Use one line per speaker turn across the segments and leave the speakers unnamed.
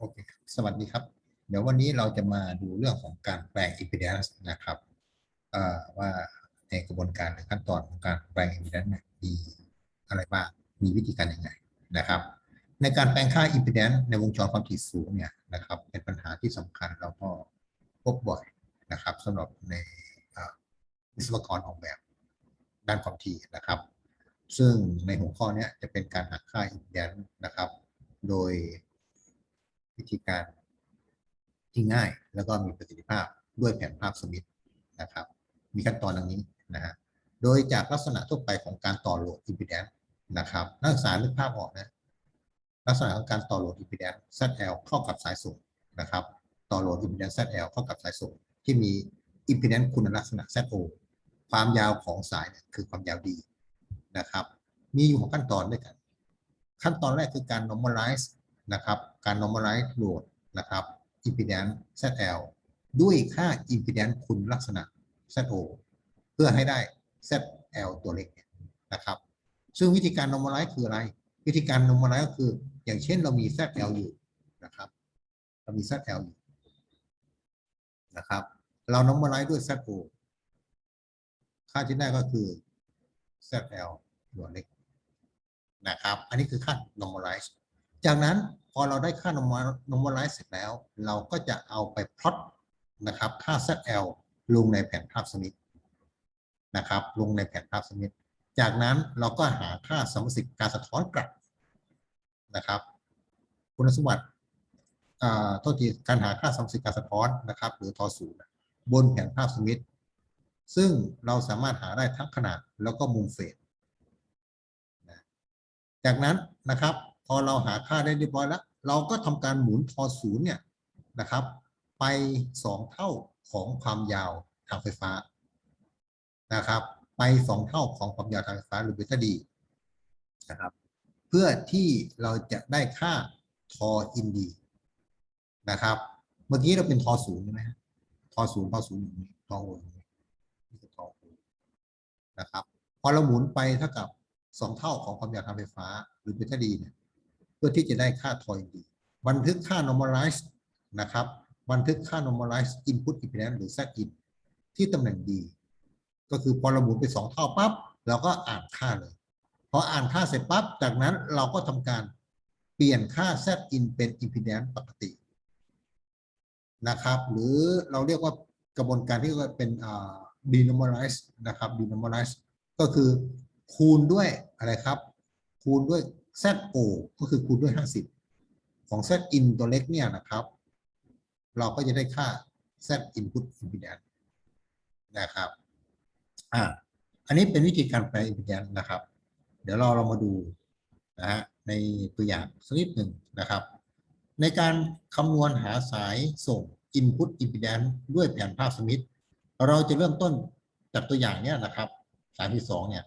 โอเคครับสวัสดีครับ เดี๋ยววันนี้เราจะมาดูเรื่องของการแปลง impedance นะครับว่าในกระบวนการหรือขั้นตอนของการแปลง impedance เนี่ยมีอะไรบ้าง มีวิธีการยังไงนะครับ ในการแปลงค่า impedance ในวงจรความถี่สูงเนี่ยนะครับเป็นปัญหาที่สำคัญแล้วก็พบบ่อยนะครับสำหรับในอ่อวิศวกรออกแบบด้านความถี่นะครับ ซึ่งในหัวข้อนี้จะเป็นการหาค่า impedance นะครับ โดย วิธีการที่ง่ายแล้วก็มีประสิทธิภาพด้วยแผนภาพสมิธนะครับ มีขั้นตอนดังนี้นะฮะโดยจากลักษณะทั่วไปของการต่อโหลดอิมพีแดนซ์นะครับ นักศึกษานึกภาพออกนะ ลักษณะของการต่อโหลดอิมพีแดนซ์ ZL เข้ากับสายส่งนะครับ ต่อโหลดอิมพีแดนซ์ ZL เข้ากับสายส่งที่มีอิมพีแดนซ์คุณลักษณะ ZO ความยาวของสายเนี่ยคือความยาวดีนะครับ มีอยู่หกขั้นตอนด้วยกัน ขั้นตอนแรกคือการ normalize นะครับ การ normalize load นะครับ impedance ZL ด้วยค่า impedance คุณลักษณะ ZO เพื่อให้ได้ ZL ตัวเล็กเนี่ยนะครับ ซึ่งวิธีการ normalize คืออะไร วิธีการ normalize ก็คือ อย่างเช่นเรามี ZL อยู่นะครับ เรามี ZL อยู่นะครับ เรา normalize ด้วย ZO ค่าที่ได้ก็คือ ZL ตัวเล็กนะครับ อันนี้คือค่า normalize จากนั้นพอเราได้ค่า normalize เสร็จแล้ว เราก็จะเอาไปพลอตนะครับค่า ZL ลงในแผนภาพสมิธนะครับลงในแผนภาพสมิธจากนั้นเราก็หาค่าสมสิทธิ์การสะท้อนกลับนะครับ คุณสมบัติอ่าโทษทีการหาค่าสมสิทธิ์การสะท้อนนะครับ หรือทอศูนย์บนแผนภาพสมิธซึ่งเราสามารถหาได้ทั้งขนาดแล้วก็มุมเฟสจากนั้นนะครับ พอเราหาค่าได้เรียบร้อยแล้ว เราก็ทำการหมุนทอศูนย์เนี่ยนะครับ ไปสองเท่าของความยาวทางไฟฟ้านะครับ ไปสองเท่าของความยาวทางไฟฟ้าหรือเบต้าดีนะครับ เพื่อที่เราจะได้ค่าทออินดีนะครับ เมื่อกี้เราเป็นทอศูนย์ใช่ไหมทอศูนย์ทอศูนย์อย่างนี้ทอโอนนี่คือทอโอนะครับ พอเราหมุนไปเท่ากับสองเท่าของความยาวทางไฟฟ้าหรือเบต้าดีเนี่ย เพื่อที่จะได้ค่าทอยดีบันทึกค่า normalize นะครับ บันทึกค่า normalize input impedance หรือ Z in ที่ตำแหน่ง D ก็คือพอเราหมุนไปสองเท่าปั๊บเราก็อ่านค่าเลยพออ่านค่าเสร็จปั๊บจากนั้นเราก็ทำการเปลี่ยนค่า Z in เป็น impedance ปกตินะครับ หรือเราเรียกว่ากระบวนการที่เรียกว่าเป็นอ่า denormalize นะครับ denormalize ก็คือคูณด้วยอะไรครับ คูณด้วย ZO ก็คือคูณด้วย 50 ของ Z in ตัวเล็กเนี่ยนะครับ เราก็จะได้ค่า Z input impedance นะครับอ่าอันนี้เป็นวิธีการแปล impedance นะครับ เดี๋ยวเราเรามาดูนะฮะในตัวอย่างสักนิดหนึ่งนะครับ ในการคำนวณหาสายส่ง input impedance ด้วยแผนภาพสมิธเราจะเริ่มต้นจากตัวอย่างเนี้ยนะครับสายที่สองเนี่ย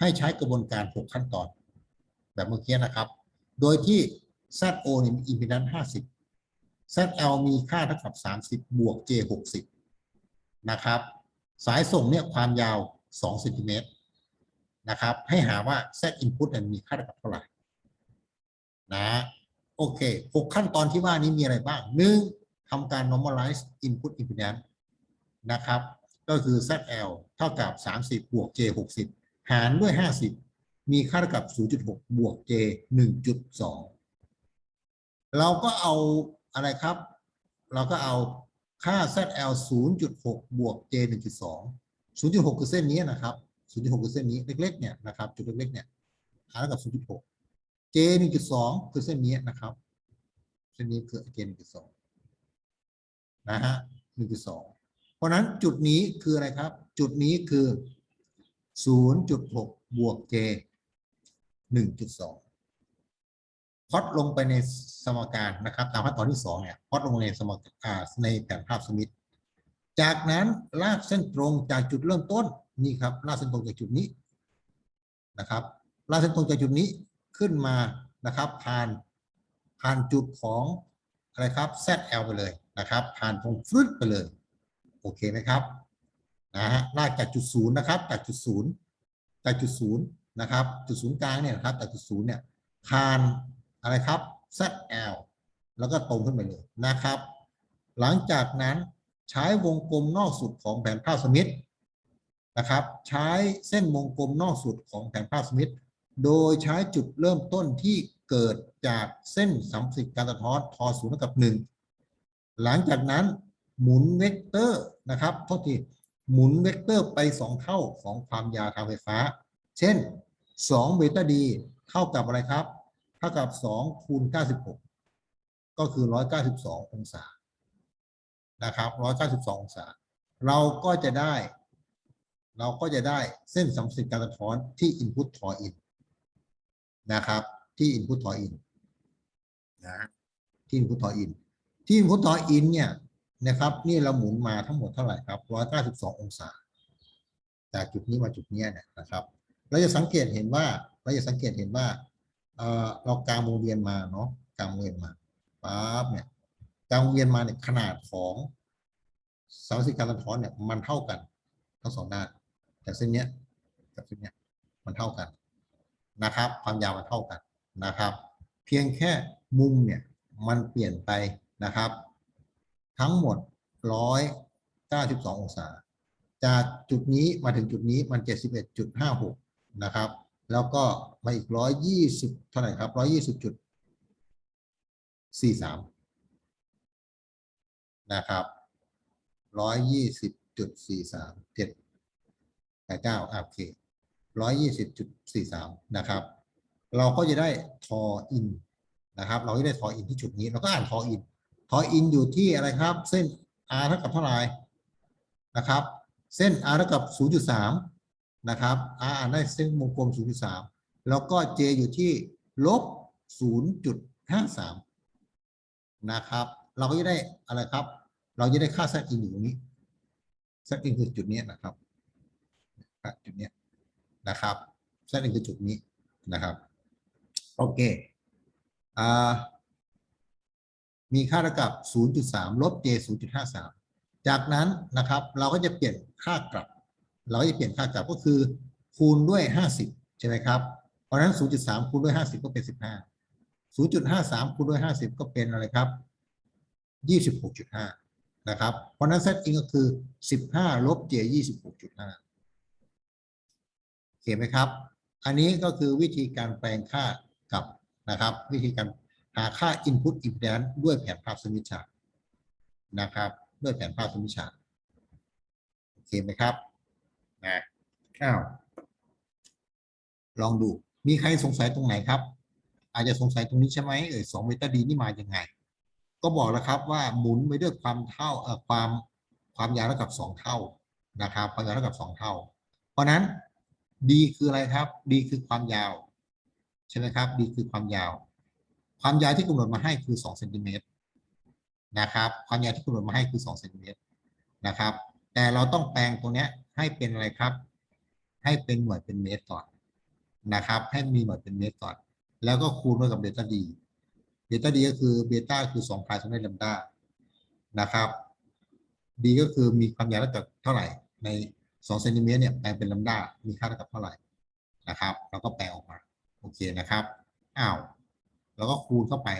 ให้ใช้กระบวนการ 6 ขั้นตอน แบบเมื่อกี้นะครับ โดยที่ ZO นี่มี impedance 50 ZL มีค่าเท่ากับ30บวก J 60นะครับ สายส่งเนี่ยความยาว2เซนติเมตรนะครับ ให้หาว่า Z input นี่ยมีค่าเท่ากับเท่าไหร่นะโอเค6ขั้นตอนที่ว่านี้มีอะไรบ้าง 1. ทำการ normalize input impedance นะครับ ก็คือ ZL เท่ากับ 30 บวก J 60 หารด้วย 50 มีค่าเท่ากับ 0.6 บวก J 1.2 เราก็เอาอะไรครับ เราก็เอาค่า ZL 0.6 บวก J 1.2 0.6 คือเส้นนี้นะครับ 0.6 คือเส้นนี้เล็กๆเนี่ยนะครับ จุดเล็กๆเนี่ยหารเท่ากับ 0.6 J 1.2 คือเส้นนี้นะครับ เส้นนี้คือ J 1.2 นะฮะ 1.2 เพราะนั้นจุดนี้คืออะไรครับ จุดนี้คือ 0.6 บวก j 1.2พอดลงไปในสมการนะครับ ตามขั้นตอนที่ 2 เนี่ยพอดลงในสมการในแผนภาพสมิธจากนั้นลากเส้นตรงจากจุดเริ่มต้นนี่ครับลากเส้นตรงจากจุดนี้นะครับลากเส้นตรงจากจุดนี้ขึ้นมานะครับ ผ่านผ่านจุดของอะไรครับ ZL ไปเลยนะครับ ผ่านตรงฟลุดไปเลย โอเคไหมครับนะฮะลากจากจุดศูนย์นะครับจากจุดศูนย์จากจุดศูนย์ นะครับจุดศูนย์กลางเนี่ยครับจากจุดศูนย์เนี่ยผ่านอะไรครับ ZL แล้วก็ตรงขึ้นไปเลยนะครับ หลังจากนั้นใช้วงกลมนอกสุดของแผนภาพสมิธนะครับ ใช้เส้นวงกลมนอกสุดของแผนภาพสมิธโดยใช้จุดเริ่มต้นที่เกิดจากเส้นสัมสิทธิ์การสะท้อนทอศูนย์เท่ากับหนึ่งหลังจากนั้นหมุนเวกเตอร์นะครับโทษทีหมุนเวกเตอร์ไปสองเท่าของความยาวทางไฟฟ้า เช่น2เบต้าดีเท่ากับอะไรครับเท่ากับ2คูณ96 ก็คือ 192 องศานะครับ 192 องศา เราก็จะได้ เราก็จะได้เส้นสัมสิทธิ์การสะท้อนที่ input ทอ in นะครับ ที่ input ทอ in นะที่ input ทอ in ที่ input ทอ in เนี่ยนะครับ นี่เราหมุนมาทั้งหมดเท่าไหร่ครับ 192 องศา จากจุดนี้มาจุดนี้นะครับ เราจะสังเกตเห็นว่า เราจะสังเกตเห็นว่าเรากางวงเวียนมาเนาะกางวงเวียนมาปั๊บเนี่ยกางวงเวียนมาเนี่ยขนาดของสารสิทธิ์การสะท้อนเนี่ยมันเท่ากันทั้งสองด้านแต่เส้นเนี้ยกับเส้นเนี้ยมันเท่ากันนะครับ ความยาวมันเท่ากันนะครับ เพียงแค่มุมเนี่ยมันเปลี่ยนไปนะครับ ทั้งหมด192องศา จากจุดนี้มาถึงจุดนี้มัน71.56 นะครับ แล้วก็มาอีก120เท่าไหร่ครับ120.43นะครับ120.43 7 8 9โอเค120.43นะครับ เราก็จะได้ทออินนะครับ เราจะได้ทออินที่จุดนี้ เราก็อ่านทออิน ทออินอยู่ที่อะไรครับ เส้น r เท่ากับเท่าไหร่นะครับ เส้น r เท่ากับ0.3น นะครับ r อ่านได้เส้นวงกลม 0.3 แล้วก็ j อยู่ที่ลบ 0.53 นะครับ เราก็จะได้อะไรครับ เราจะได้ค่า z in อยู่ตรงนี้ z in คือจุดนี้นะครับจุดนี้นะครับ z in คือจุดนี้นะครับ โอเคอ่ามีค่าเท่ากับ 0.3 ลบ j 0.53 จากนั้นนะครับ เราก็จะเปลี่ยนค่ากลับ เราจะเปลี่ยนค่ากลับก็คือ คูณด้วย 50 ใช่ไหมครับ เพราะฉะนั้น 0.3 คูณด้วย 50 ก็เป็น 15 0.53 คูณด้วย 50 ก็เป็นอะไรครับ 26.5 นะครับ เพราะฉะนั้น z in ก็คือ 15 ลบ j 26.5โอเคไหมครับ อันนี้ก็คือวิธีการแปลงค่ากลับนะครับ วิธีการหาค่า input impedance ด้วยแผนภาพสมิชานะครับ ด้วยแผนภาพสมิชาโอเคไหมครับ นะอ้าวลองดู มีใครสงสัยตรงไหนครับ อาจจะสงสัยตรงนี้ใช่ไหมเออสองเมตาดีนี่มายังไง ก็บอกแล้วครับว่าหมุนไปด้วยความเท่าเอ่อความความยาวเท่ากับสองเท่านะครับความยาวเท่ากับสองเท่า เพราะนั้น d คืออะไรครับ d คือความยาวใช่ไหมครับ d คือความยาว ความยาวที่กำหนดมาให้คือ2เซนติเมตรนะครับ ความยาวที่กำหนดมาให้คือ2เซนติเมตรนะครับ แต่เราต้องแปลงตรงเนี้ย ให้เป็นอะไรครับ ให้เป็นหน่วยเป็นเมตรก่อนนะครับ ให้มีหน่วยเป็นเมตรก่อนแล้วก็คูณด้วยกับเบต้าดีเบต้าดีก็คือเบต้าคือ2พายสำเร็จลัมดานะครับ d ก็คือมีความยาวเท่าเท่าไหร่ใน2เซนติเมตรเนี่ยแปลงเป็นลัมดามีค่าเท่ากับเท่าไหร่นะครับเราก็แปลออกมาโอเคนะครับอ้าวแล้วก็คูณเข้าไป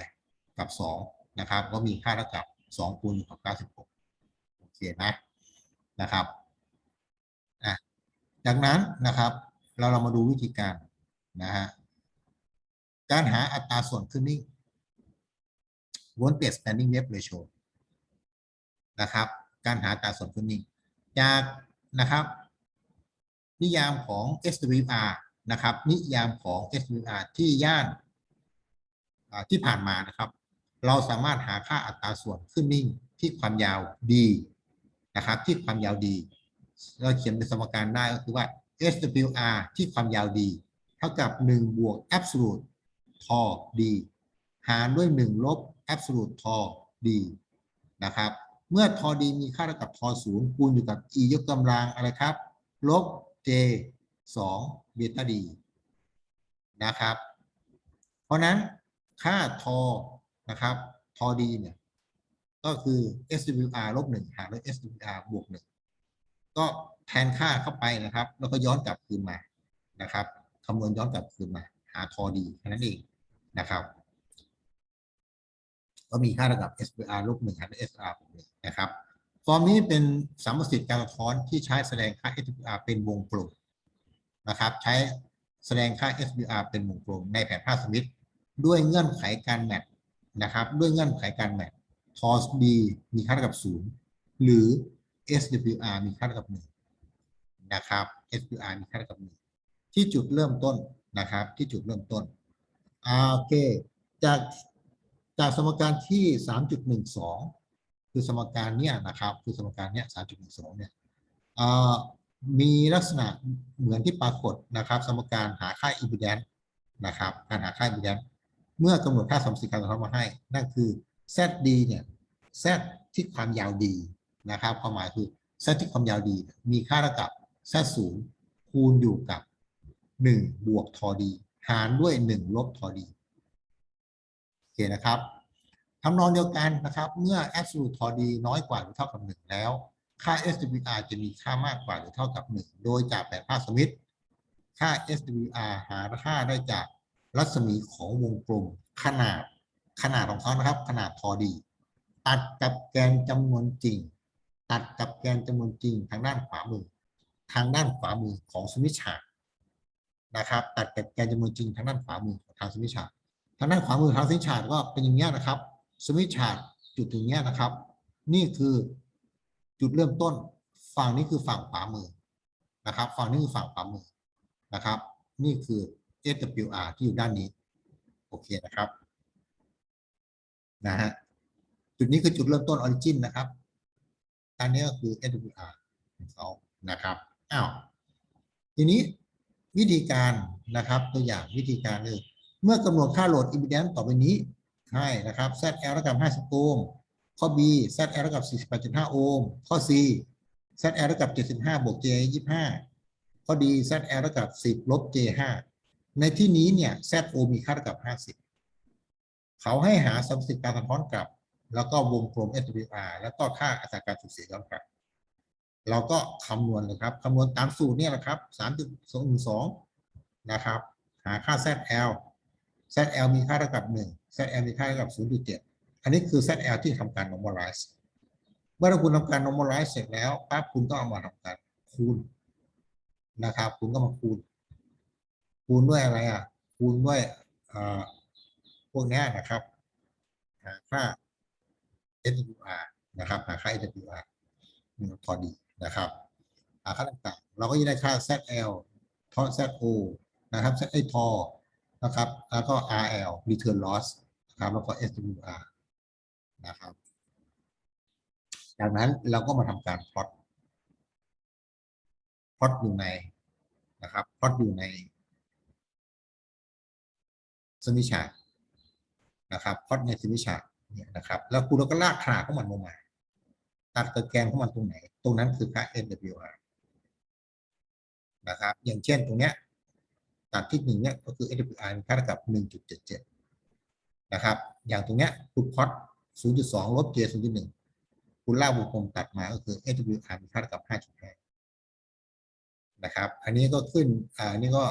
กับ2นะครับ ก็มีค่าเท่ากับ2คูณอยู่กับ96โอเคนะนะครับ อะจากนั้นนะครับ เราเรามาดูวิธีการนะฮะการหาอัตราส่วนขึ้นนิ่ง voltage standing wave ratio นะครับ การหาอัตราส่วนขึ้นนิ่ง จากนะครับ นิยามของ SWR นะครับ นิยามของ SWR ที่ย่านที่ผ่านมานะครับ เราสามารถหาค่าอัตราส่วนขึ้นนิ่งที่ความยาว d นะครับ ที่ความยาว d เราเขียนเป็นสมการได้ก็คือว่า SWR ที่ความยาว d เท่ากับ 1 บวก absolute ทอ d หารด้วย 1 ลบ absolute ทอ d นะครับ เมื่อทอ d มีค่าเท่ากับทอศูนย์คูณอยู่กับ e ยกกำลังอะไรครับ ลบ j 2เบต้า d นะครับ เพราะนั้นค่าทอนะครับทอ d เนี่ยก็คือ SWR ลบ1หารด้วย SWR บวก1 ก็แทนค่าเข้าไปนะครับ แล้วก็ย้อนกลับคืนมานะครับคำนวณย้อนกลับคืนมา หาทอ d แค่นั้นเองนะครับ ก็มีค่าเท่ากับ SVR ลบ1หารด้วย SR บวก1นะครับ ฟอร์มนี้เป็นสามประสิทธิ์การสะท้อนที่ใช้แสดงค่า SVR เป็นวงกลมนะครับ ใช้แสดงค่า SVR เป็นวงกลมในแผนภาพสมิธด้วยเงื่อนไขการแมทนะครับ ด้วยเงื่อนไขการแมท TOS B มีค่าเท่ากับ0หรือ SWR มีค่าเท่ากับ1นะครับ SWR มีค่าเท่ากับ1ที่จุดเริ่มต้นนะครับ ที่จุดเริ่มต้นอโอเค จากจากสมการที่ 3.12 คือสมการเนี้ยนะครับ คือสมการเนี้ย3.12 เนี่ยอ่ามีลักษณะเหมือนที่ปรากฏนะครับ สมการหาค่า impedance นะครับ การหาค่า impedance เมื่อกำหนดค่าสมสิทธิ์การสะท้อนมาให้ นั่นคือ ZD เนี่ย Z ที่ความยาวดี นะครับความหมายคือ Z ที่ความยาวดีมีค่าเท่ากับ Z ศูนย์คูณอยู่กับ 1 บวกทอดี หารด้วย 1 ลบทอดีโอเคนะครับทำนองเดียวกันนะครับ เมื่อ absolute ทอดีน้อยกว่าหรือเท่ากับ 1 แล้ว ค่า SWR จะมีค่ามากกว่าหรือเท่ากับ 1 โดยจากแบบภาพสมิธค่า SWR หาค่าได้จากรัศมีของวงกลมขนาดขนาดของเขานะครับ ขนาดทอดี ตัดกับแกนจำนวนจริง ตัดกับแกนจำนวนจริงทางด้านขวามือ ทางด้านขวามือของสมิธชาร์ตนะครับ ตัดกับแกนจำนวนจริงทางด้านขวามือของทางสมิธชาร์ตทางด้านขวามือทางสมิธชาร์ตก็เป็นอย่างนี้นะครับสมิธชาร์ตจุดตรงนี้นะครับ นี่คือจุดเริ่มต้น ฝั่งนี้คือฝั่งขวามือนะครับ ฝั่งนี้คือฝั่งขวามือนะครับ นี่คือ SWR ที่อยู่ด้านนี้ โอเคนะครับนะฮะจุดนี้คือจุดเริ่มต้นออริจินนะครับ อันนี้ก็คือ SWR ของเขานะครับอ้าวทีนี้วิธีการนะครับตัวอย่างวิธีการคือเมื่อกำหนดค่าโหลดอิม e ดนต่อไปนี้ให้นะครับ ZL เท่ากับ 50 โอห์มข้อ B ZL เท่ากับ 48.5 โอห์มข้อ C ZL เท่ากับ 75 บวก J 25 ข้อ D ZL เท่ากับ 10 ลบ J 5ในที่นี้เนี่ย ZO มีค่าเท่ากับ 50 เขาให้หาสมสิทธิ์การสะท้อนกลับ แล้วก็วงกลม SWR แล้วก็ค่าอัตราการสูญเสียย้อนกลับ เราก็คำนวณเลยครับคำนวณตามสูตรเนี่ยแหละครับ3.212นะครับ หาค่า ZL ZL มีค่าเท่ากับ 1 ZL มีค่าเท่ากับ 0.7 อันนี้คือ ZL ที่ทำการ normalize เมื่อคุณทำการ normalize เสร็จแล้วปั๊บคุณก็เอามาทำการคูณนะครับ คุณก็มาคูณ คูณด้วยอะไรอะ คูณด้วยเอ่อพวกนี้นะครับ หาค่า SWR นะครับหาค่า SWR พอดีนะครับหาค่าต่างๆเราก็จะได้ค่า ZL ทอ ZO นะครับ Z ไอทอนะครับ แล้วก็ RL return loss นะครับแล้วก็ SWR นะครับจากนั้นเราก็มาทำการพลอตพลอตอยู่ในนะครับพลอตอยู่ในสมิชาร์นะครับพลอตในสมิชาร์ เนี่ยนะครับ แล้วคุณเราก็ลากขาของมันลงมาตัดกับแกนของมันตรงไหน ตรงนั้นคือค่า SWR นะครับ อย่างเช่นตรงเนี้ยตัดที่หนึ่งเนี่ยก็คือ SWR มีค่าเท่ากับ 1.77 นะครับ อย่างตรงเนี้ยคุณพอต0.2 ลบ J 0.1 คุณลากวงกลมตัดมาก็คือ SWR มีค่าเท่ากับ 5.5 นะครับ อันนี้ก็ขึ้นอ่าอันนี้ก็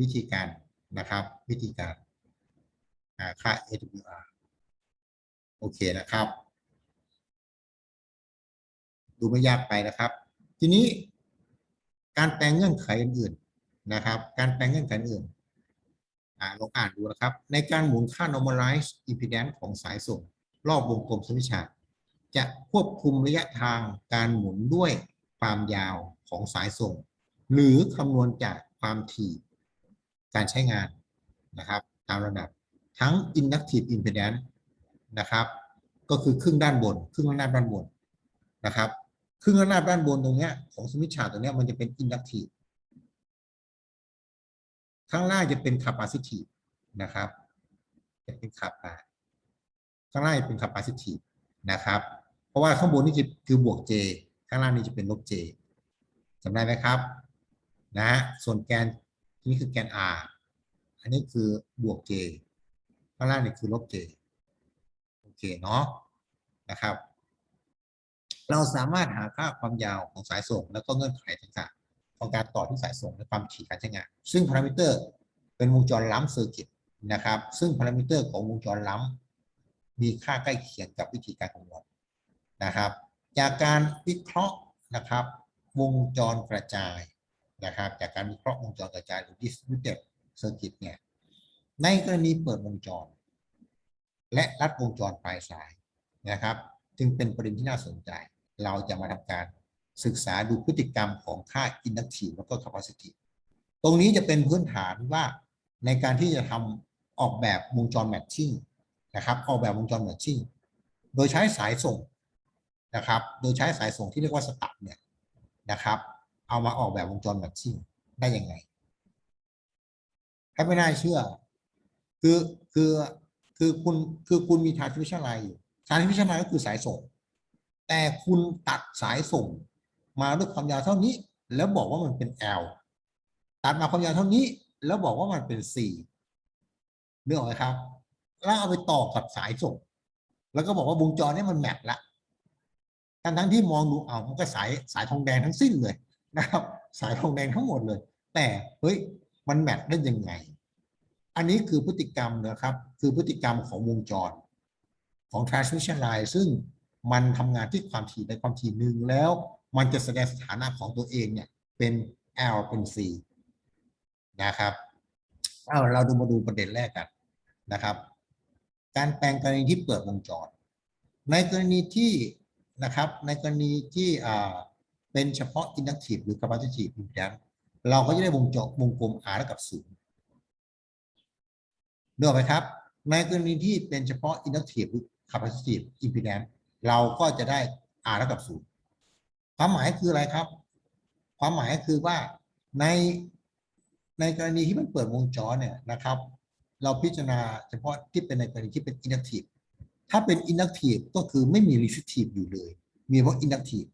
วิธีการนะครับ วิธีการหาค่า SWR โอเคนะครับ ดูไม่ยากไปนะครับ ทีนี้การแปลงเงื่อนไขอื่นๆนะครับ การแปลงเงื่อนไขอื่นอ่าลองอ่านดูนะครับ ในการหมุนค่า normalize impedance ของสายส่ง รอบวงกลมสมิชาจะควบคุมระยะทางการหมุนด้วยความยาวของสายส่ง หรือคำนวณจากความถี่การใช้งานนะครับ ตามระดับทั้ง inductive impedance นะครับ ก็คือครึ่งด้านบน ครึ่งด้านหน้าด้านบนนะครับ ครึ่งด้านหน้าด้านบนตรงเนี้ยของสมิธชาตตรงเนี้ยมันจะเป็น inductive ข้างล่างจะเป็น capacitive นะครับจะเป็นขับข้างล่างจะเป็น capacitive นะครับ เพราะว่าข้างบนนี่จะคือบวก j ข้างล่างนี่จะเป็นลบ j จำได้ไหมครับนะฮะส่วนแกนนี่คือแกน r อันนี้คือบวก j ข้างล่างนี่คือลบ j เคเนาะนะครับ เราสามารถหาค่าความยาวของสายส่ง แล้วก็เงื่อนไขต่างๆของการต่อที่สายส่งและความถี่การใช้งานซึ่งพารามิเตอร์เป็นวงจรล้ำเซอร์กิตนะครับ ซึ่งพารามิเตอร์ของวงจรล้มีค่าใกล้เคียงกับวิธีการคำนวณนะครับ จากการวิเคราะห์นะครับ วงจรกระจายนะครับ จากการวิเคราะห์วงจรกระจายหรือ distributed circuit เนี่ยในกรณีเปิดวงจร และลัดวงจรปลายสายนะครับ จึงเป็นประเด็นที่น่าสนใจ เราจะมาทำการศึกษาดูพฤติกรรมของค่า inductive แล้วก็ capacitive ตรงนี้จะเป็นพื้นฐานว่าในการที่จะทำออกแบบวงจร matching นะครับออกแบบวงจร matching โดยใช้สายส่งนะครับ โดยใช้สายส่งที่เรียกว่าสตับเนี่ยนะครับ เอามาออกแบบวงจร matching ได้ยังไงให้ไม่น่าเชื่อ คือคือ คือคุณคือคุณมี transmission line อยู่ transmission line ก็คือสายส่ง แต่คุณตัดสายส่ง มาด้วยความยาวเท่านี้ แล้วบอกว่ามันเป็น L ตัดมาความยาวเท่านี้ แล้วบอกว่ามันเป็น C เรื่องไหมครับ แล้วเอาไปต่อกับสายส่ง แล้วก็บอกว่าวงจรนี้มันแมทละทั้งทั้งที่มองดูเอามันก็สายสายทองแดงทั้งสิ้นเลยนะครับ สายทองแดงทั้งหมดเลย แต่เฮ้ยมันแมทได้ยังไง อันนี้คือพฤติกรรมนะครับ คือพฤติกรรมของวงจร ของ transmission line ซึ่งมันทำงานที่ความถี่ในความถี่หนึ่งแล้ว มันจะแสดงสถานะของตัวเองเนี่ยเป็น L เป็น C นะครับเอาเราดูมาดูประเด็นแรกกันนะครับ การแปลงกรณีที่เปิดวงจร ในกรณีที่นะครับ ในกรณีที่อ่าเป็นเฉพาะ inductive หรือ capacitive impedance เราก็จะได้วงจรวงกลม R เท่ากับศูนย์ เนื้ออกไหมครับ ในกรณีที่เป็นเฉพาะ inductive หรือ capacitive impedance เราก็จะได้ R เท่ากับศูนย์ความหมายคืออะไรครับ ความหมายคือว่าในในกรณีที่มันเปิดวงจรเนี่ยนะครับ เราพิจารณาเฉพาะที่เป็นในกรณีที่เป็น inductive ถ้าเป็น inductive ก็คือไม่มี resistive อยู่เลย มีเฉพาะ inductive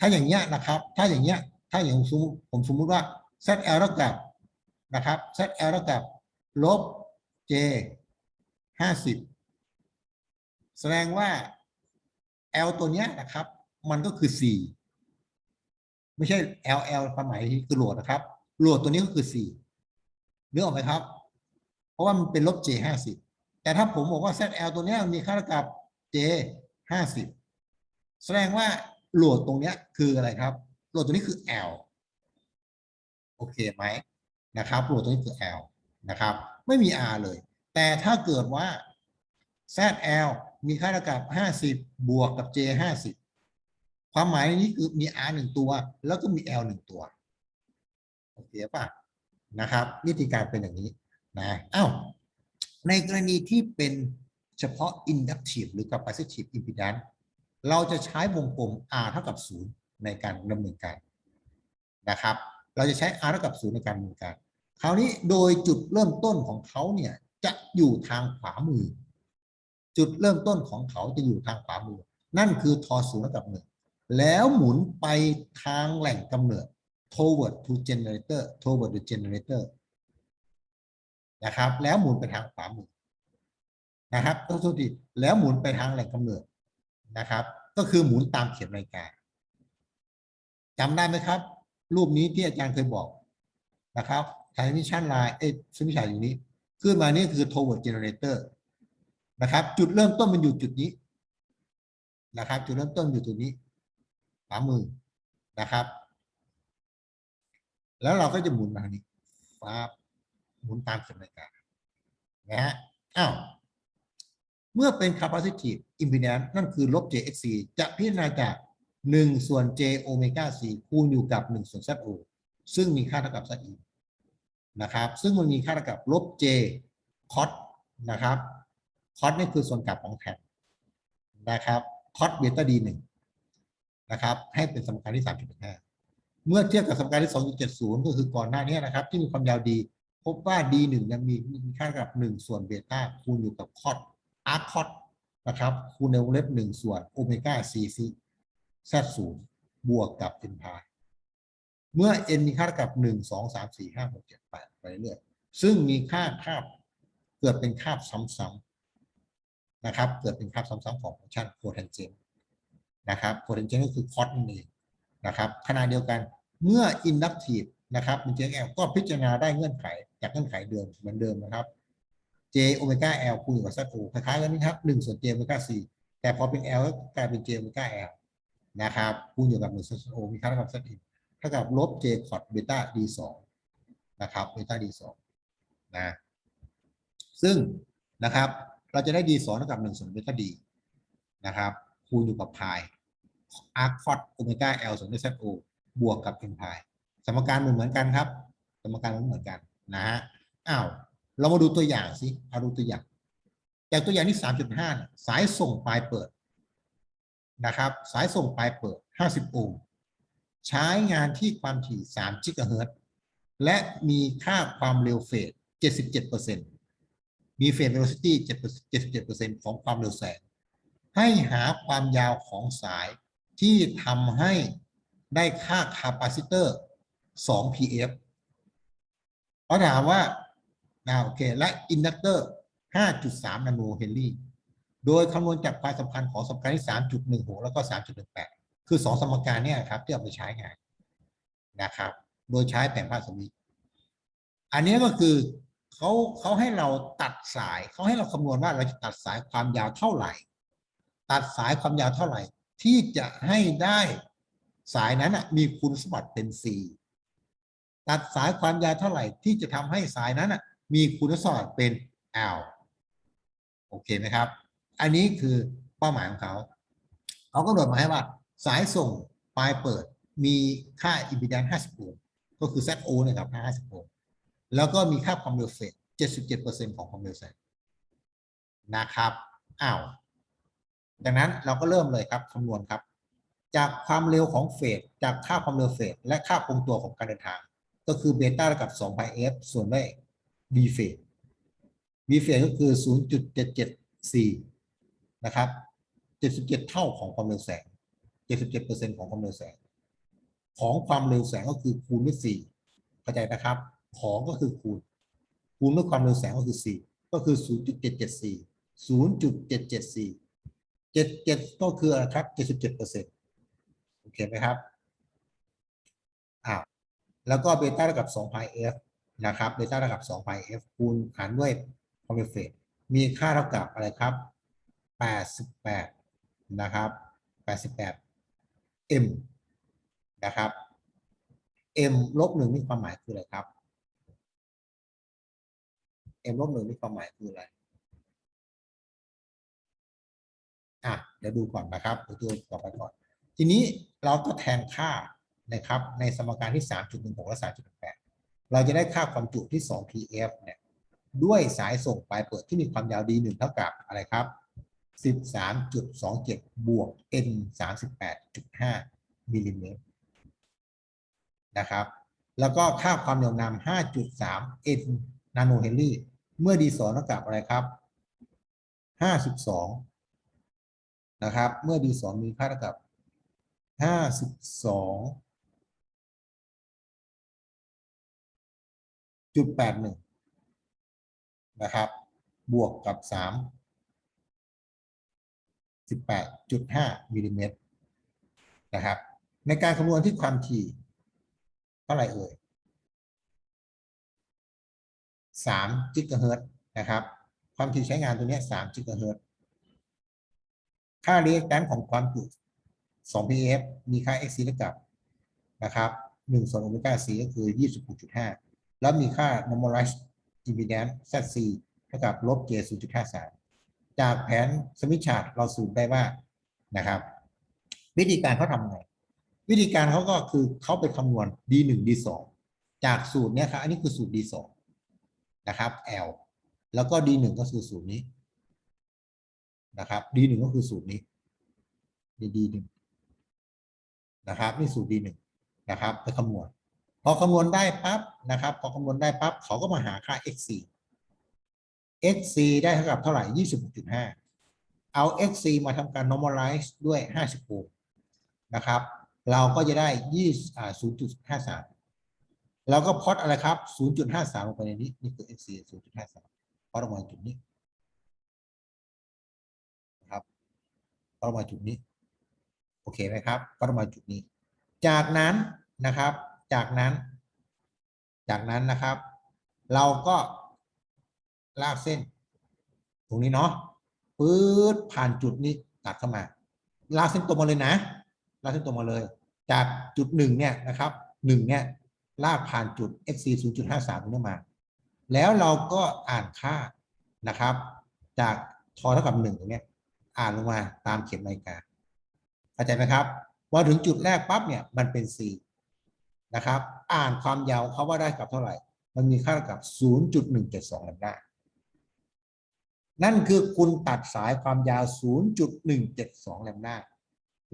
ถ้าอย่างเงี้ยนะครับ ถ้าอย่างเงี้ย ถ้าอย่างสมผมสมมติว่า ZL เท่ากับนะครับ ZL เท่ากับลบ J ห้าสิบแสดงว่า L ตัวเนี้ยนะครับ มันก็คือ4ไม่ใช่ L L ความหมายคือโหลดนะครับโหลดตัวนี้ก็คือ4นึกออกไหมครับ เพราะว่ามันเป็นลบ J ห้าสิบแต่ถ้าผมบอกว่า ZL ตัวเนี้ยมีค่าเท่ากับ J ห้าสิบแสดงว่าโหลดตรงเนี้ยคืออะไรครับโหลดตัวนี้คือ L โอเคไหมนะครับโหลดตัวนี้คือ L นะครับ ไม่มี R เลย แต่ถ้าเกิดว่า ZL มีค่าเท่ากับ 50 บวกกับ J 50 ความหมายนี้คือมี R หนึ่งตัว แล้วก็มี L หนึ่งตัวโอเคป่ะนะครับ วิธีการเป็นอย่างนี้นะอ้าวในกรณีที่เป็นเฉพาะ inductive หรือ capacitive impedance เราจะใช้วงกลม R เท่ากับ 0 ในการดำเนินการนะครับ เราจะใช้ R เท่ากับ 0 ในการดำเนินการ คราวนี้โดยจุดเริ่มต้นของเขาเนี่ยจะอยู่ทางขวามือ จุดเริ่มต้นของเขาจะอยู่ทางขวามือ นั่นคือทอศูนย์กับหนึ่งแล้วหมุนไปทางแหล่งกำเนิด toward to generator toward the generator นะครับ แล้วหมุนไปทางขวามือนะครับต้องสุดีแล้วหมุนไปทางแหล่งกำเนิดนะครับ ก็คือหมุนตามเข็มนาฬิกาจำได้ไหมครับ รูปนี้ที่อาจารย์เคยบอกนะครับ transmission line เอ้สมิชาอยู่นี้ ขึ้นมานี่คือ toward generator นะครับ จุดเริ่มต้นมันอยู่จุดนี้นะครับ จุดเริ่มต้นอยู่จุดนี้ขวามือนะครับ แล้วเราก็จะหมุนมาทางนี้ฟ้าหมุนตามเข็มนาฬิกานะฮะอ้าวเมื่อเป็น capacitive impedance นั่นคือลบ jxc จะพิจารณาจาก 1 ส่วน j โอเมก้า c คูณอยู่กับ 1 ส่วน zo ซึ่งมีค่าเท่ากับ ze นะครับ ซึ่งมันมีค่าเท่ากับลบ j cos นะครับ cos นี่คือส่วนกลับของแทนนะครับ cos เบต้า d หนึ่งนะครับ ให้เป็นสมการที่3.15เมื่อเทียบกับสมการที่2.70ก็คือก่อนหน้านี้นะครับ ที่มีความยาวดี พบว่า d 1เนี่ยมีมีค่าเท่ากับ1ส่วนเบต้าคูณอยู่กับ cos arc cos นะครับคูณในวงเล็บ1ส่วนโอเมก้า c c z 0บวกกับ n พาย เมื่อ n มีค่าเท่ากับ1 2 3 4 5 6 7 8ไปเรื่อยซึ่งมีค่าคาบเกิดเป็นคาบซ้ำๆนะครับ เกิดเป็นคาบซ้ำๆของฟังก์ชันโคเทนเจนนะครับโคเทนเจนก็คือคอสนั่นเองนะครับขณะเดียวกันเมื่อ inductive นะครับเป็น JL ก็พิจารณาได้เงื่อนไขจากเงื่อนไขเดิมเหมือนเดิมนะครับ J โอเมก้า L คูณอยู่กับ ZO คล้ายๆกันนี่ครับ1ส่วน J โอเมก้า C แต่พอเป็น L ก็กลายเป็น J โอเมก้า L นะครับคูณอยู่กับ1ส่วน o มีค่าเท่ากับ Zin เท่ากับลบ J คอร์ดเบต้า D 2นะครับเบต้า D 2นะซึ่งนะครับเราจะได้ D 2เท่ากับ1ส่วนเบต้า D นะครับคูณอยู่กับพาย arc cos โอเมก้า L ส่วนด้วย ZO บวกกับ n พายสมการเหมือนเหมือนกันครับ สมการมือนเหมือนกันนะฮะอ้าวเรามาดูตัวอย่างสิเอาดูตัวอย่างจากตัวอย่างที่ 3.5 สายส่งปลายเปิดนะครับ สายส่งปลายเปิด 50 โอห์ม ใช้งานที่ความถี่3กิกะเฮิรตซ์และมีค่าความเร็วเฟส77%มีเฟส velocity 77%ของความเร็วแสง ให้หาความยาวของสายที่ทำให้ได้ค่าคาปาซิเตอร์2 pf เขาถามว่านะโอเค และอินดักเตอร์ 5.3 นาโนเฮนรี่ โดยคำนวณจากความสำคัญของสมการที่ 3.16 แล้วก็ 3.18 คือ2สมการเนี่ยครับที่เอาไปใช้งานนะครับ โดยใช้แผนภาพสมิอันนี้ก็คือเขาเขาให้เราตัดสายเขาให้เราคำนวณว่าเราจะตัดสายความยาวเท่าไหร่ ตัดสายความยาวเท่าไหร่ ที่จะให้ได้สายนั้นมีคุณสมบัติเป็น C ตัดสายความยาวเท่าไหร่ ที่จะทำให้สายนั้นมีคุณสมบัติเป็น L โอเคไหมครับ อันนี้คือเป้าหมายของเขา เขาก็โดดมาให้ว่า สายส่งปลายเปิดมีค่าอิมพีแดนซ์50โอห์มก็คือ ZO นะครับ50โอห์มแล้วก็มีค่าความเร็วเฟส77%ของความเร็วแสงนะครับอ้าวดังนั้นเราก็เริ่มเลยครับคำนวณครับ จากความเร็วของเฟสจากค่าความเร็วเฟสและค่าคงตัวของการเดินทาง ก็คือเบต้าเท่ากับ2 pi f ส่วนด้วย b เฟส b เฟสก็คือ 0.774 นะครับ 77 เท่าของความเร็วแสง 77%ของความเร็วแสง ของความเร็วแสงก็คือคูณด้วย4เข้าใจนะครับ ของก็คือคูณ คูณด้วยความเร็วแสงก็คือ 4 ก็คือ 0.774 0.774 77 ก็คืออะไรครับ 77%โอเคไหมครับอ่าแล้วก็เบต้าเท่ากับ2 pi f นะครับเบต้าเท่ากับ2 pi f คูณหารด้วยความเร็วเฟสมีค่าเท่ากับอะไรครับ 88 นะครับ 88 m นะครับ m ลบหนึ่งนี่ความหมายคืออะไรครับ m ลบหนึ่งนี่ความหมายคืออะไรอะเดี๋ยวดูก่อนนะครับเดี๋ยวดูต่อไปก่อน ทีนี้เราก็แทนค่านะครับ ในสมการที่ 3.16 และ3.18เราจะได้ค่าความจุที่ 2 pf เนี่ยด้วยสายส่งปลายเปิดที่มีความยาว d 1เท่ากับอะไรครับ 13.27 บวก n 38.5มิลลิเมตรนะครับ แล้วก็ค่าความเหนี่ยวนำ5.3 n นาโนเฮนรี่ เมื่อ d 2เท่ากับอะไรครับ 52 นะครับ เมื่อ d 2มีค่าเท่ากับ 52จุดแปดหนึ่งนะครับ บวกกับสาม สิบแปดจุดห้ามิลลิเมตรนะครับ ในการคำนวณที่ความถี่เท่าไหร่เอ่ยสามกิกะเฮิรต์นะครับ ความถี่ใช้งานตัวนี้สามกิกะเฮิรต์ค่าเรียกแตนของความจุสอง pf มีค่า x เท่ากับนะครับหนึ่งส่วนโอเมก้า c ก็คือยี่สิบหกจุดห้าแล้วมีค่า normalized impedance ZC เท่ากับลบ J 0.53 จากแผนสวิชาร์ดเราสูมได้ว่านะครับ วิธีการเขาทำไง วิธีการเขาก็คือเขาไปคำนวณ d1 d2 จากสูตรเนี้ยครับอันนี้คือสูตร d2 นะครับ l แล้วก็ d1 ก็คือสูตรนี้นะครับ d1 ก็คือสูตรนี้ d1 นะครับนี่สูตร d1 นะครับไปคำนวณพอคำนวณได้ปั๊บนะครับ พอคำนวณได้ปั๊บเขาก็มาหาค่า x4 HC ได้เท่ากับเท่าไหร่ยี่สิบจุดห้าเอา HC มาทำการ normalize ด้วยห้าสิบ56 นะครับ เราก็จะได้ยี่สิบศูนย์จุดห้าสามเราก็พอดอะไรครับศูนย์จุดห้าสามลงไปในนี้ นี่คือ HC สามพอดออกมาจุดนี้นครับพอดออกมาจุดนี้ โอเคไหมครับพอดออกมาจุดนี้ จากนั้นนะครับ จากนั้น จากนั้นนะครับ เราก็ ลากเส้น ตรงนี้เนาะปื๊ดผ่านจุดนี้ตัดเข้ามา ลากเส้นตรงมาเลยนะ ลากเส้นตรงมาเลย จากจุดหนึ่งเนี่ยนะครับหนึ่งเนี่ยลากผ่านจุด xc 0.53ตรงนี้มา แล้วเราก็อ่านค่านะครับ จากทอเท่ากับหนึ่งตรงเนี้ยอ่านลงมาตามเข็มนาฬิกาเข้าใจไหมครับว่าถึงจุดแรกปั๊บเนี่ยมันเป็น c นะครับ อ่านความยาวเขาว่าได้กับเท่าไหร่ มันมีค่าเท่ากับ 0.172ลำดับ นั่นคือคุณตัดสายความยาว 0.172ลำดับ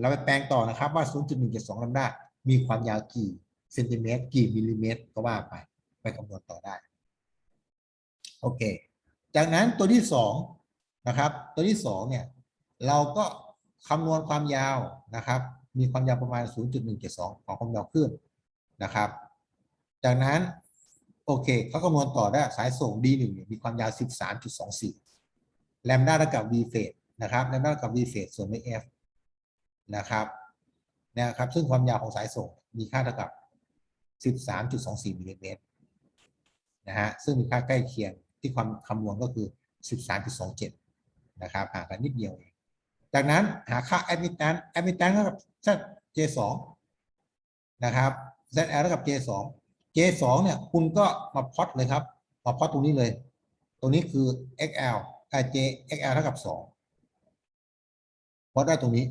เราไปแปลงต่อนะครับว่า 0.172ลำดับมีความยาวกี่เซนติเมตร กี่มิลลิเมตร ก็ว่าไป ไปคำนวณต่อได้ โอเค จากนั้นตัวที่สองนะครับ ตัวที่สองเนี่ย เราก็คำนวณความยาวนะครับ มีความยาวประมาณ 0.172 ของความยาวคลื่นนะครับ จากนั้น โอเคเขาคำนวณต่อได้สายส่ง D1 เนี่ยมีความยาว 13.24 แลมด้าเท่ากับ V เฟสนะครับแลมด้าเท่ากับ V เฟสส่วนด้วย F นะครับนะครับซึ่งความยาวของสายส่งมีค่าเท่ากับ 13.24มิลลิเมตรนะฮะซึ่งมีค่าใกล้เคียงที่ความคำนวณก็คือ 13.27 นะครับห่างกันนิดเดียวเองจากนั้นหาค่า admittance admittance เท่ากับ J2 นะครับ ZL เท่ากับ J2 J2 เนี่ยคุณก็มาพอตเลยครับ มาพอตตรงนี้เลย ตรงนี้คือ XL เอ่อ J XL เท่ากับ2พอตได้ตรงนี้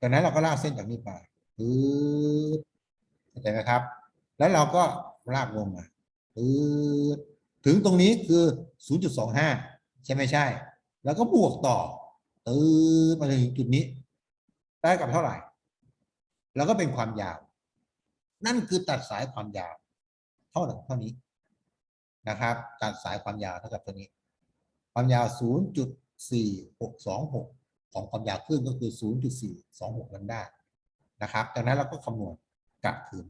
จากนั้นเราก็ลากเส้นจากนี้ไปปึ๊บเข้าใจไหมครับ แล้วเราก็ลากลงมาปึ๊บถึงตรงนี้คือ 0.25 ใช่ไหมใช่ แล้วก็บวกต่อตืดมาถึงจุดนี้ ได้กับเท่าไหร่ แล้วก็เป็นความยาว นั่นคือตัดสายความยาว เท่าไหร่เท่านี้นะครับ ตัดสายความยาวเท่ากับตัวนี้ ความยาว 0.4626 ของความยาวคลื่นก็คือ 0.426ลัมดานะครับจากนั้นเราก็คำนวณกลับคืน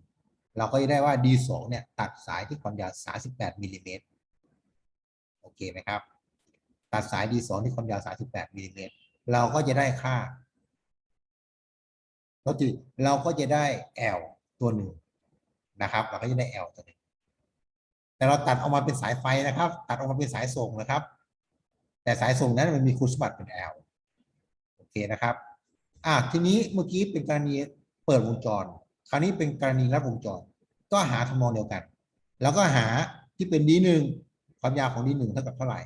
เราก็จะได้ว่า D2 เนี่ยตัดสายที่ความยาว 38มิลลิเมตรโอเคไหมครับ ตัดสาย D2 ที่ความยาว 38มิลลิเมตรเราก็จะได้ค่าเราจะเราก็จะได้ L ตัวหนึ่งนะครับ เราก็จะได้ L ตัวหนึ่งแต่เราตัดออกมาเป็นสายไฟนะครับ ตัดออกมาเป็นสายส่งนะครับ แต่สายส่งนั้นมันมีคุณสมบัติเป็น L โอเคนะครับอะทีนี้เมื่อกี้เป็นกรณีเปิดวงจร คราวนี้เป็นกรณีรับวงจร ก็หาทำนองเดียวกัน แล้วก็หาที่เป็น D1 ความยาวของ D1 เท่ากับเท่าไหร่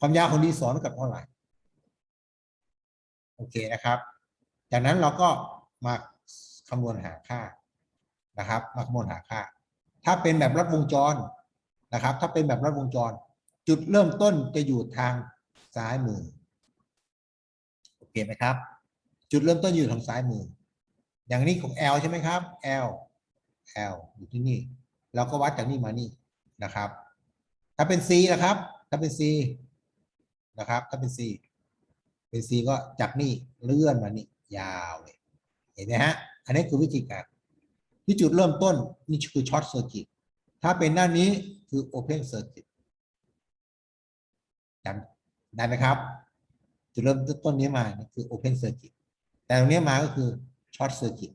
ความยาวของ D2 เท่ากับเท่าไหร่โอเคนะครับ จากนั้นเราก็มาคำนวณหาค่านะครับ มาคำนวณหาค่า ถ้าเป็นแบบรัดวงจรนะครับ ถ้าเป็นแบบรัดวงจร จุดเริ่มต้นจะอยู่ทาง ซ้ายมือ โอเคไหมครับ จุดเริ่มต้นอยู่ทางซ้ายมือ อย่างนี้ของ L ใช่ไหมครับ L L อยู่ที่นี่ เราก็วัดจากนี่มานี่นะครับ ถ้าเป็น C นะครับ ถ้าเป็น C นะครับ ถ้าเป็น C เป็น C ก็จากนี่เลื่อนมานี่ยาวเลย เห็นไหมฮะ อันนี้คือวิธีการ ที่จุดเริ่มต้นนี่คือช็อตเซอร์กิตถ้าเป็นด้านนี้คือโอเพนเซอร์กิตจำ ได้ไหมครับ จุดเริ่มต้นนี้มาคือโอเพนเซอร์กิตแต่ตรงนี้มาก็คือช็อตเซอร์กิต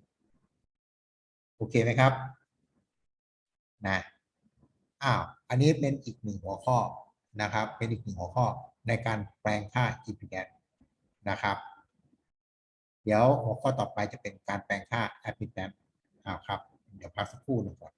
โอเคไหมครับนะอ้าวอันนี้เป็นอีกหนึ่งหัวข้อนะครับ เป็นอีกหนึ่งหัวข้อในการแปลงค่า impedance นะครับ เดี๋ยวหัวข้อต่อไปจะเป็นการแปลงค่า impedance อ้าวครับ เดี๋ยวพักสักครู่หนึ่งก่อน